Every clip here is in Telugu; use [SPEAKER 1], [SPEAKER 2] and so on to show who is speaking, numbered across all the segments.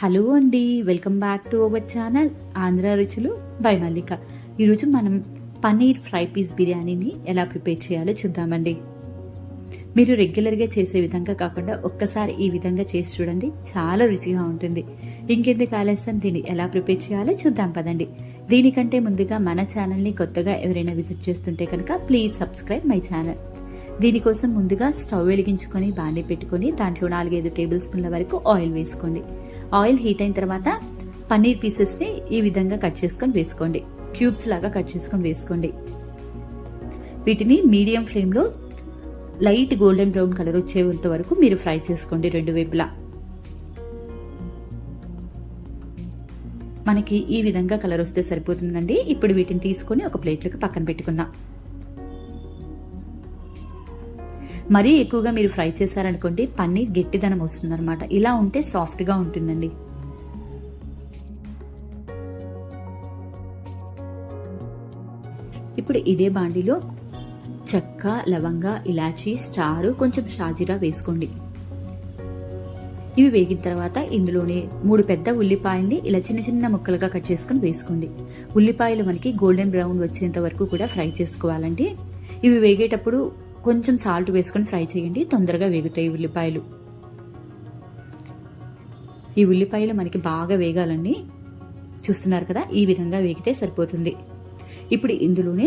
[SPEAKER 1] హలో అండి welcome back to our channel Andhra Ruchulu by Mallika. ఈరోజు మనం పన్నీర్ ఫ్రై పీస్ బిర్యానీని ఎలా ప్రిపేర్ చేయాలో చూద్దామండి. మీరు రెగ్యులర్గా చేసే విధంగా కాకుండా ఒక్కసారి ఈ విధంగా చేసి చూడండి చాలా రుచిగా ఉంటుంది. ఇంకెందుకు ఆలస్యం దీన్ని ఎలా ప్రిపేర్ చేయాలో చూద్దాం పదండి. దీనికంటే ముందుగా మన ఛానల్ని కొత్తగా ఎవరైనా విజిట్ చేస్తుంటే కనుక ప్లీజ్ సబ్స్క్రైబ్ మై ఛానల్. దీనికోసం ముందుగా స్టవ్ వెలిగించుకొని బాండి పెట్టుకొని దాంట్లో నాలుగైదు టేబుల్ స్పూన్ల వరకు ఆయిల్ వేసుకోండి. ఆయిల్ హీట్ అయిన తర్వాత పన్నీర్ పీసెస్ని ఈ విధంగా కట్ చేసుకొని వేసుకోండి. క్యూబ్స్ లాగా కట్ చేసుకొని వేసుకోండి. వీటిని మీడియం ఫ్లేమ్లో లైట్ గోల్డెన్ బ్రౌన్ కలర్ వచ్చేంత వరకు మీరు ఫ్రై చేసుకోండి రెండు వైపులా. మనకి ఈ విధంగా కలర్ వస్తే సరిపోతుందండి. ఇప్పుడు వీటిని తీసుకొని ఒక ప్లేట్లోకి పక్కన పెట్టుకుందాం. మరీ ఎక్కువగా మీరు ఫ్రై చేశారనుకోండి పన్నీర్ గట్టిదనం వస్తుందన్నమాట. ఇలా ఉంటే సాఫ్ట్గా ఉంటుందండి. ఇప్పుడు ఇదే బాండిలో చెక్క లవంగ ఇలాచీ స్టారు కొంచెం షాజీరా వేసుకోండి. ఇవి వేగిన తర్వాత ఇందులోనే మూడు పెద్ద ఉల్లిపాయల్ని ఇలా చిన్న చిన్న ముక్కలుగా కట్ చేసుకుని వేసుకోండి. ఉల్లిపాయలు మనకి గోల్డెన్ బ్రౌన్ వచ్చేంత వరకు కూడా ఫ్రై చేసుకోవాలండి. ఇవి వేగేటప్పుడు కొంచెం సాల్ట్ వేసుకొని ఫ్రై చేయండి. తొందరగా వేగుతాయి ఉల్లిపాయలు. ఈ ఉల్లిపాయలు మనకి బాగా వేగాలండి. చూస్తున్నారు కదా ఈ విధంగా వేగితే సరిపోతుంది. ఇప్పుడు ఇందులోనే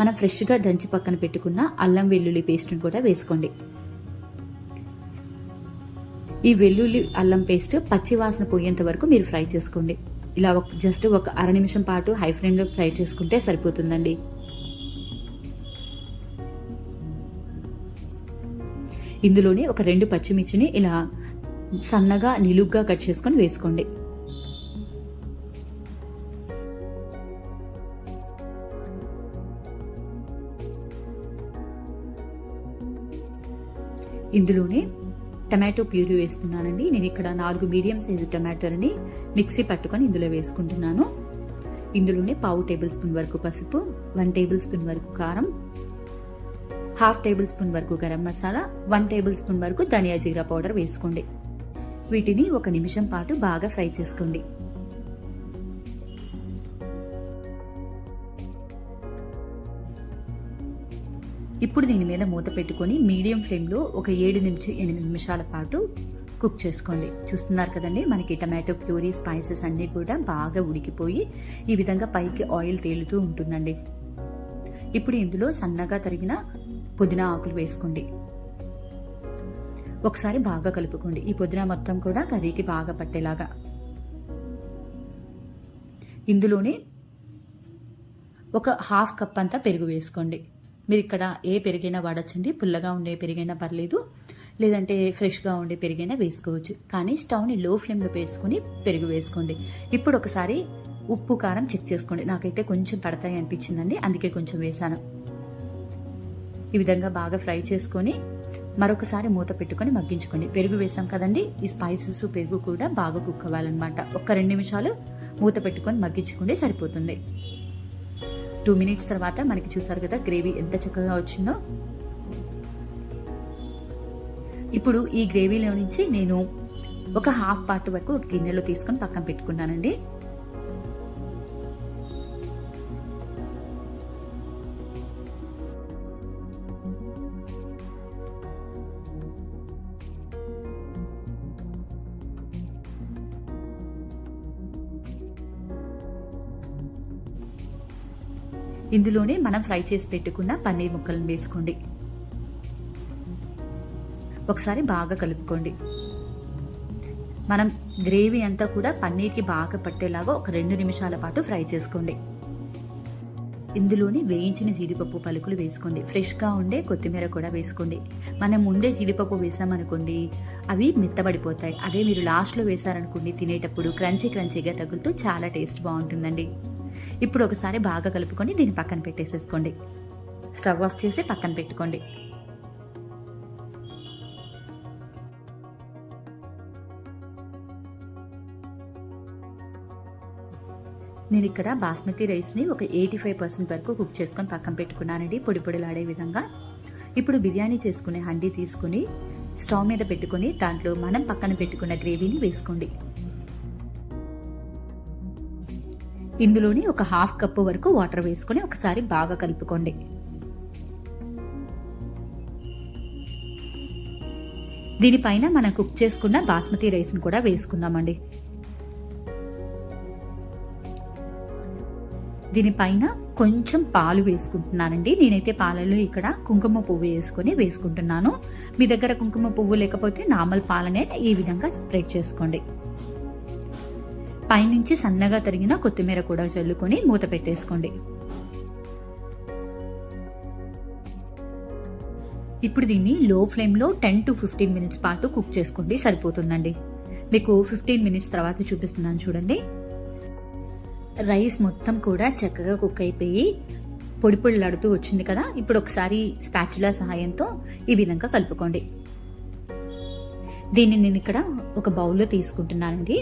[SPEAKER 1] మనం ఫ్రెష్గా దంచి పక్కన పెట్టుకున్న అల్లం వెల్లుల్లి పేస్ట్ని కూడా వేసుకోండి. ఈ వెల్లుల్లి అల్లం పేస్ట్ పచ్చి వాసన పోయేంత వరకు మీరు ఫ్రై చేసుకోండి. ఇలా ఒక జస్ట్ ఒక అర నిమిషం పాటు హై ఫ్లేమ్లో ఫ్రై చేసుకుంటే సరిపోతుందండి. ఇందులోనే ఒక రెండు పచ్చిమిర్చిని ఇలా సన్నగా నిలుగ్గా కట్ చేసుకొని వేసుకోండి. ఇందులోనే టమాటో ప్యూరీ వేస్తున్నానండి. నేను ఇక్కడ నాలుగు మీడియం సైజు టమాటోని మిక్సీ పట్టుకొని ఇందులో వేసుకుంటున్నాను. ఇందులోనే పావు టేబుల్ స్పూన్ వరకు పసుపు వన్ టేబుల్ స్పూన్ వరకు కారం హాఫ్ టేబుల్ స్పూన్ వరకు garam masala one tablespoon వరకు ధనియా జీరా పౌడర్ వేసుకోండి. వీటిని ఒక నిమిషం పాటు బాగా ఫ్రై చేసుకోండి. ఇప్పుడు దీని మీద మూత పెట్టుకొని మీడియం ఫ్లేమ్లో ఒక ఏడు నుంచి ఎనిమిది నిమిషాల పాటు కుక్ చేసుకోండి. చూస్తున్నారు కదండి మనకి టమాటో ప్యూరీ స్పైసెస్ అన్నీ కూడా బాగా ఉడికిపోయి ఈ విధంగా పైకి ఆయిల్ తేలుతూ ఉంటుందండి. ఇప్పుడు ఇందులో సన్నగా తరిగిన పుదీనా ఆకులు వేసుకోండి. ఒకసారి బాగా కలుపుకోండి. ఈ పుదీనా మొత్తం కూడా కర్రీకి బాగా పట్టేలాగా. ఇందులోనే ఒక హాఫ్ కప్ అంతా పెరుగు వేసుకోండి. మీరు ఇక్కడ ఏ పెరిగైనా వాడచ్చండి. పుల్లగా ఉండే పెరిగైనా పర్లేదు. లేదంటే ఫ్రెష్గా ఉండే పెరిగైనా వేసుకోవచ్చు. కానీ స్టవ్ని లో ఫ్లేమ్లో వేసుకొని పెరుగు వేసుకోండి. ఇప్పుడు ఒకసారి ఉప్పు కారం చెక్ చేసుకోండి. నాకైతే కొంచెం పడతాయి అనిపించిందండి. అందుకే కొంచెం వేశాను ఈ విధంగా బాగా ఫ్రై చేసుకొని మరొకసారి మూత పెట్టుకొని మగ్గించుకోండి. పెరుగు వేసాం కదండి ఈ స్పైసెస్ పెరుగు కూడా బాగా కుక్ అవ్వాలన్నమాట. ఒక్క రెండు నిమిషాలు మూత పెట్టుకొని మగ్గించుకుంటే సరిపోతుంది. టూ మినిట్స్ తర్వాత మనకి చూసారు కదా గ్రేవీ ఎంత చక్కగా వచ్చిందో. ఇప్పుడు ఈ గ్రేవీలో నుంచి నేను ఒక హాఫ్ పార్ట్ వరకు గిన్నెలో తీసుకొని పక్కన పెట్టుకున్నానండి. ఇందులోనే మనం ఫ్రై చేసి పెట్టుకున్న పన్నీర్ ముక్కలను వేసుకోండి. ఒకసారి బాగా కలుపుకోండి. మనం గ్రేవీ అంతా కూడా పన్నీర్కి బాగా పట్టేలాగా ఒక రెండు నిమిషాల పాటు ఫ్రై చేసుకోండి. ఇందులోని వేయించిన జీడిపప్పు పలుకులు వేసుకోండి. ఫ్రెష్గా ఉండే కొత్తిమీర కూడా వేసుకోండి. మనం ముందే జీడిపప్పు వేసామనుకోండి అవి మెత్తబడిపోతాయి. అదే మీరు లాస్ట్లో వేసారనుకోండి తినేటప్పుడు క్రంచీ క్రంచీగా తగులుతూ చాలా టేస్ట్ బాగుంటుందండి. ఇప్పుడు ఒకసారి బాగా కలుపుకొని దీన్ని పక్కన పెట్టేసేసుకోండి. స్టవ్ ఆఫ్ చేసి పక్కన పెట్టుకోండి. నేను ఇక్కడ బాస్మతి రైస్ని ఒక ఎయిటీ ఫైవ్ పర్సెంట్ వరకు కుక్ చేసుకొని పక్కన పెట్టుకున్నానండి. పొడి పొడిలాడే విధంగా. ఇప్పుడు బిర్యానీ చేసుకునే హండీ తీసుకుని స్టవ్ మీద పెట్టుకొని దాంట్లో మనం పక్కన పెట్టుకున్న గ్రేవీని వేసుకోండి. ఇందులోని ఒక హాఫ్ కప్పు వరకు వాటర్ వేసుకొని ఒకసారి బాగా కలుపుకోండి. దీనిపైన మనం కుక్ చేసుకున్న బాస్మతి రైస్ని కూడా వేసుకుందామండి. దీనిపైన కొంచెం పాలు వేసుకుంటున్నానండి. నేనైతే పాలలో ఇక్కడ కుంకుమ పువ్వు వేసుకొని వేసుకుంటున్నాను. మీ దగ్గర కుంకుమ పువ్వు లేకపోతే నార్మల్ పాలనే ఈ విధంగా స్ప్రెడ్ చేసుకోండి. పైనుంచి సన్నగా తరిగిన కొత్తిమీర కూడా చల్లుకొని మూత పెట్టేసుకోండి. ఇప్పుడు దీన్ని లో ఫ్లేమ్లో టెన్ టు ఫిఫ్టీన్ మినిట్స్ పాటు కుక్ చేసుకోండి సరిపోతుందండి. మీకు ఫిఫ్టీన్ మినిట్స్ తర్వాత చూపిస్తున్నాను చూడండి. రైస్ మొత్తం కూడా చక్కగా కుక్ అయిపోయి పొడి పొడిలాడుతూ వచ్చింది కదా? ఇప్పుడు ఒకసారి స్పాచులా సహాయంతో ఈ విధంగా కలుపుకోండి. దీన్ని నేను ఇక్కడ ఒక బౌల్లో తీసుకుంటున్నానండి.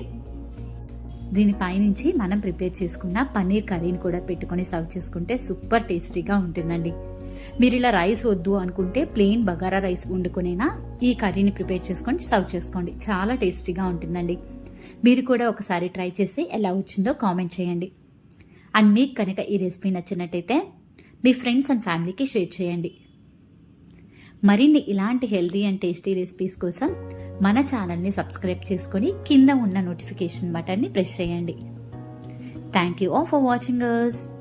[SPEAKER 1] దీని పైనుంచి మనం ప్రిపేర్ చేసుకున్న పన్నీర్ కర్రీని కూడా పెట్టుకొని సర్వ్ చేసుకుంటే సూపర్ టేస్టీగా ఉంటుందండి. మీరు ఇలా రైస్ వద్దు అనుకుంటే ప్లెయిన్ బగారా రైస్ వండుకునేనా ఈ కర్రీని ప్రిపేర్ చేసుకొని సర్వ్ చేసుకోండి. చాలా టేస్టీగా ఉంటుందండి. మీరు కూడా ఒకసారి ట్రై చేసి ఎలా వచ్చిందో కామెంట్ చేయండి. అండ్ మీకు కనుక ఈ రెసిపీ నచ్చినట్టయితే మీ ఫ్రెండ్స్ అండ్ ఫ్యామిలీకి షేర్ చేయండి. మరిన్ని ఇలాంటి హెల్తీ అండ్ టేస్టీ రెసిపీస్ కోసం మన ఛానల్ని సబ్స్క్రైబ్ చేసుకొని కింద ఉన్న నోటిఫికేషన్ బటన్ని ప్రెస్ చేయండి. Thank you all for watching us